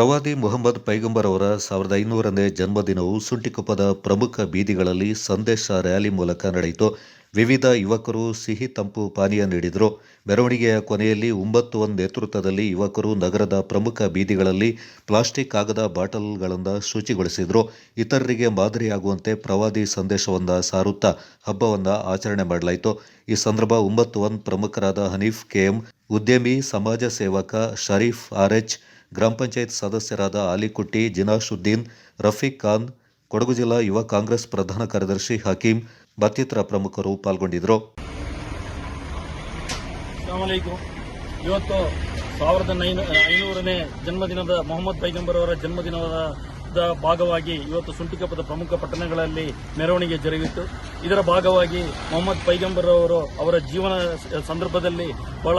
ಪ್ರವಾದಿ ಮೊಹಮ್ಮದ್ ಪೈಗಂಬರ್ ಅವರ ಸಾವಿರದ ಐನೂರನೇ ಜನ್ಮದಿನವು ಸುಂಟಿಕೊಪ್ಪದ ಪ್ರಮುಖ ಬೀದಿಗಳಲ್ಲಿ ಸಂದೇಶ ರ್ಯಾಲಿ ಮೂಲಕ ನಡೆಯಿತು. ವಿವಿಧ ಯುವಕರು ಸಿಹಿ ತಂಪು ಪಾನೀಯ ನೀಡಿದರು. ಮೆರವಣಿಗೆಯ ಕೊನೆಯಲ್ಲಿ ಒಂಬತ್ತು ಒಂದು ನೇತೃತ್ವದಲ್ಲಿ ಯುವಕರು ನಗರದ ಪ್ರಮುಖ ಬೀದಿಗಳಲ್ಲಿ ಪ್ಲಾಸ್ಟಿಕ್ ಕಾಗದ ಬಾಟಲ್ಗಳನ್ನು ಶುಚಿಗೊಳಿಸಿದರು. ಇತರರಿಗೆ ಮಾದರಿಯಾಗುವಂತೆ ಪ್ರವಾದಿ ಸಂದೇಶವನ್ನು ಸಾರುತ್ತಾ ಹಬ್ಬವನ್ನು ಆಚರಣೆ ಮಾಡಲಾಯಿತು. ಈ ಸಂದರ್ಭ ಒಂಬತ್ತು ಒಂದು ಪ್ರಮುಖರಾದ ಹನೀಫ್ ಕೆಎಂ, ಉದ್ಯಮಿ, ಸಮಾಜ ಸೇವಕ ಶರೀಫ್ ಆರ್ಎಚ್ ಗ್ರಾಮ ಪಂಚಾಯತ್ ಸದಸ್ಯರಾದ ಆಲಿಕುಟ್ಟಿ, ಜಿನಾಶುದ್ದೀನ್, ರಫೀಕ್ ಖಾನ್, ಕೊಡಗು ಜಿಲ್ಲಾ ಯುವ ಕಾಂಗ್ರೆಸ್ ಪ್ರಧಾನ ಕಾರ್ಯದರ್ಶಿ ಹಕೀಂ ಮತ್ತಿತರ ಪ್ರಮುಖರು ಪಾಲ್ಗೊಂಡಿದ್ದರು. ಇವತ್ತು ಸಾವಿರದ ಐನೂರನೇ ಜನ್ಮದಿನದ ಮೊಹಮ್ಮದ್ ಪೈಗಂಬರ್ ಅವರ ಜನ್ಮದಿನದ ಭಾಗವಾಗಿ ಇವತ್ತು ಸುಂಟಿಕಪ್ಪದ ಪ್ರಮುಖ ಪಟ್ಟಣಗಳಲ್ಲಿ ಮೆರವಣಿಗೆ ಜರುಗಿತ್ತು. ಇದರ ಭಾಗವಾಗಿ ಮೊಹಮ್ಮದ್ ಪೈಗಂಬರ್ ಅವರು ಅವರ ಜೀವನ ಸಂದರ್ಭದಲ್ಲಿ ಬಹಳ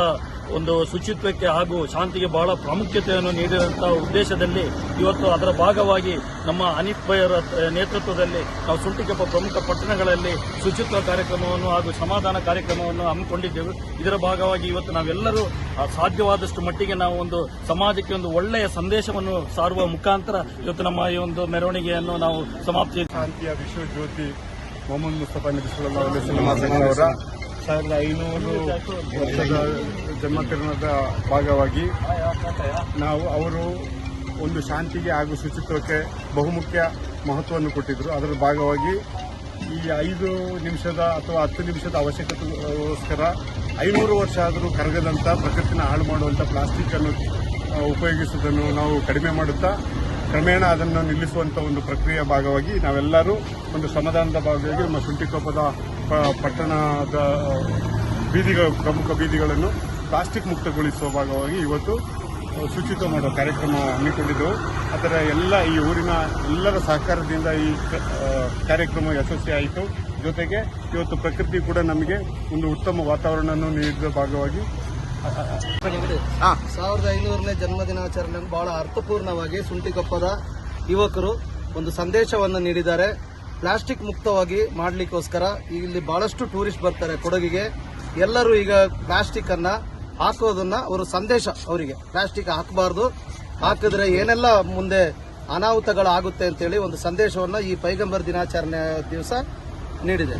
ಒಂದು ಶುಚಿತ್ವಕ್ಕೆ ಹಾಗೂ ಶಾಂತಿಗೆ ಬಹಳ ಪ್ರಾಮುಖ್ಯತೆಯನ್ನು ನೀಡಿದಂತಹ ಉದ್ದೇಶದಲ್ಲಿ ಇವತ್ತು ಅದರ ಭಾಗವಾಗಿ ನಮ್ಮ ಅನಿತ್ ಭಯರ ನೇತೃತ್ವದಲ್ಲಿ ನಾವು ಸುಂಟಿಕೊಪ್ಪ ಪ್ರಮುಖ ಪಟ್ಟಣಗಳಲ್ಲಿ ಶುಚಿತ್ವ ಕಾರ್ಯಕ್ರಮವನ್ನು ಹಾಗೂ ಸಮಾಧಾನ ಕಾರ್ಯಕ್ರಮವನ್ನು ಹಮ್ಮಿಕೊಂಡಿದ್ದೆವು. ಇದರ ಭಾಗವಾಗಿ ಇವತ್ತು ನಾವೆಲ್ಲರೂ ಸಾಧ್ಯವಾದಷ್ಟು ಮಟ್ಟಿಗೆ ನಾವು ಒಂದು ಸಮಾಜಕ್ಕೆ ಒಂದು ಒಳ್ಳೆಯ ಸಂದೇಶವನ್ನು ಸಾರುವ ಮುಖಾಂತರ ಇವತ್ತು ನಮ್ಮ ಈ ಒಂದು ಮೆರವಣಿಗೆಯನ್ನು ನಾವು ಸಮಾಪ್ತಿ ಶಾಂತಿಯ ವಿಶ್ವಜ್ಯೋತಿ, ಮೊಹಮ್ಮದ್ ಮುಸ್ತಫಾ ನಬಿ ಸಲ್ಲಾ ಅಲೈಹಿ ವಸಲ್ಲಂ ಅವರ ಸಾವಿರದ ಐನೂರು ವರ್ಷದ ಜನ್ಮದಿನದ ಭಾಗವಾಗಿ ನಾವು ಅವರು ಒಂದು ಶಾಂತಿಗೆ ಹಾಗೂ ಶುಚಿತ್ವಕ್ಕೆ ಬಹುಮುಖ್ಯ ಮಹತ್ವವನ್ನು ಕೊಟ್ಟಿದ್ದರು. ಅದರ ಭಾಗವಾಗಿ ಈ ಐದು ನಿಮಿಷದ ಅಥವಾ ಹತ್ತು ನಿಮಿಷದ ಅವಶ್ಯಕತೆಗೋಸ್ಕರ ಐನೂರು ವರ್ಷ ಆದರೂ ಕರಗದಂಥ ಪ್ರಕೃತಿನ ಹಾಳು ಮಾಡುವಂಥ ಪ್ಲಾಸ್ಟಿಕ್ ಅನ್ನು ಆ, ಉಪಯೋಗಿಸುವುದನ್ನು ನಾವು ಕಡಿಮೆ ಮಾಡುತ್ತಾ ಕ್ರಮೇಣ ಅದನ್ನು ನಿಲ್ಲಿಸುವಂಥ ಒಂದು ಪ್ರಕ್ರಿಯೆಯ ಭಾಗವಾಗಿ ನಾವೆಲ್ಲರೂ ಒಂದು ಸಮಾಧಾನದ ಭಾಗವಾಗಿ ನಮ್ಮ ಶುಂಠಿಕೊಪ್ಪದ ಪಟ್ಟಣದ ಬೀದಿಗಳ ಪ್ರಮುಖ ಬೀದಿಗಳನ್ನು ಪ್ಲಾಸ್ಟಿಕ್ ಮುಕ್ತಗೊಳಿಸುವ ಭಾಗವಾಗಿ ಇವತ್ತು ಶುಚಿತ್ವ ಮಾಡುವ ಕಾರ್ಯಕ್ರಮ ಹಮ್ಮಿಕೊಂಡಿದ್ದೆವು. ಅದರ ಎಲ್ಲ ಈ ಊರಿನ ಎಲ್ಲರ ಸಹಕಾರದಿಂದ ಈ ಕಾರ್ಯಕ್ರಮ ಯಶಸ್ವಿಯಾಯಿತು ಜೊತೆಗೆ ಇವತ್ತು ಪ್ರಕೃತಿ ಕೂಡ ನಮಗೆ ಒಂದು ಉತ್ತಮ ವಾತಾವರಣವನ್ನು ನೀಡಿದ ಭಾಗವಾಗಿ ಸಾವಿರದ ಐನೂರನೇ ಜನ್ಮದಿನಾಚರಣೆ ಬಹಳ ಅರ್ಥಪೂರ್ಣವಾಗಿ ಸುಂಟಿಕೊಪ್ಪದ ಯುವಕರು ಒಂದು ಸಂದೇಶವನ್ನು ನೀಡಿದ್ದಾರೆ. ಪ್ಲಾಸ್ಟಿಕ್ ಮುಕ್ತವಾಗಿ ಮಾಡಲಿಕ್ಕೋಸ್ಕರ ಇಲ್ಲಿ ಬಹಳಷ್ಟು ಟೂರಿಸ್ಟ್ ಬರ್ತಾರೆ ಕೊಡಗಿಗೆ. ಎಲ್ಲರೂ ಈಗ ಪ್ಲಾಸ್ಟಿಕ್ ಅನ್ನ ಹಾಕೋದನ್ನ ಅವರು ಸಂದೇಶ ಅವರಿಗೆ. ಪ್ಲಾಸ್ಟಿಕ್ ಹಾಕಬಾರ್ದು. ಹಾಕಿದ್ರೆ ಏನೆಲ್ಲ ಮುಂದೆ ಅನಾಹುತಗಳಾಗುತ್ತೆ ಅಂತೇಳಿ ಒಂದು ಸಂದೇಶವನ್ನ ಈ ಪೈಗಂಬರ್ ದಿನಾಚರಣೆ ದಿವಸ ನೀಡಿದೆ.